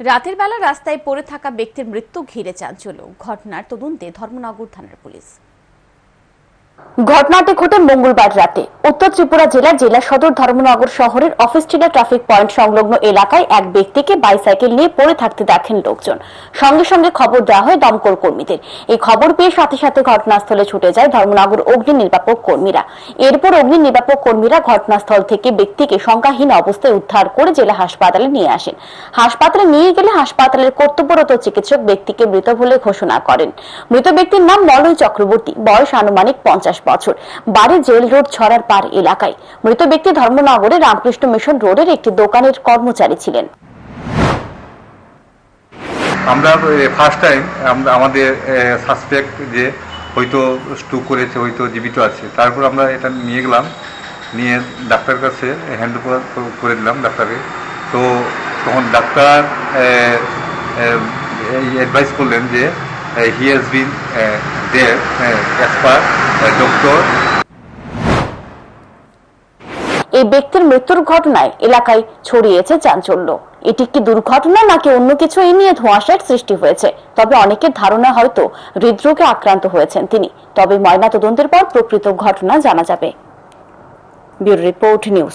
রাতের বেলা রাস্তায় পড়ে থাকা ব্যক্তির মৃত্যু ঘিরে চাঞ্চল্য। ঘটনার তদন্তে ধর্মনগর থানার পুলিশ। ঘটনাটি ঘটে মঙ্গলবার রাতে। উত্তর ত্রিপুরা জেলার জেলা সদর ধর্মনগর শহরের অফিস স্ট্রিটের ট্রাফিক পয়েন্ট সংলগ্ন এলাকায় এক ব্যক্তিকে বাইসাইকেল নিয়ে পড়ে থাকতে দেখেন লোকজন। সঙ্গে সঙ্গে খবর দেওয়া হয় দমকল কর্মীদের। এই খবর পেয়ে সাথে সাথে ঘটনাস্থলে ছুটে যায় ধর্মনগর অগ্নি নির্বাপক কর্মীরা। এরপর অগ্নি নির্বাপক কর্মীরা ঘটনাস্থল থেকে ব্যক্তিকে সংখ্যাহীন অবস্থায় উদ্ধার করে জেলা হাসপাতালে নিয়ে আসেন। হাসপাতালে নিয়ে গেলে হাসপাতালের কর্তব্যরত চিকিৎসক ব্যক্তিকে মৃত বলে ঘোষণা করেন। মৃত ব্যক্তির নাম মলয় চক্রবর্তী। বয়স আনুমানিক পঞ্চাশ। বছর। বাড়ি জেল রোড ছড়ার পার এলাকায়। মৃত ব্যক্তি ধর্মনগরে রামকৃষ্ণ মিশন রোডের একটি দোকানের কর্মচারী ছিলেন। আমরা ফার্স্ট টাইম আমরা, আমাদের সাসপেক্ট যে হয়তো স্ট্রোক করেছে, হয়তো জীবিত আছে, তারপর আমরা এটা নিয়ে গেলাম। নিয়ে ডাক্তারের কাছে হ্যান্ড করে দিলাম ডাক্তারকে। তো তখন ডাক্তার অ্যাডভাইস করলেন যে he has been there as per doctor? এই ব্যক্তির মৃত্যুর ঘটনায় এলাকায় ছড়িয়েছে চাঞ্চল্য। এটি কি দুর্ঘটনা নাকি অন্য কিছু এই নিয়ে ধোঁয়াশার সৃষ্টি হয়েছে? তবে অনেকের ধারণা হয়তো হৃদরোগে আক্রান্ত হয়েছেন তিনি। তবে ময়না তদন্তের পর প্রকৃত ঘটনা জানা যাবে। Bureau report, news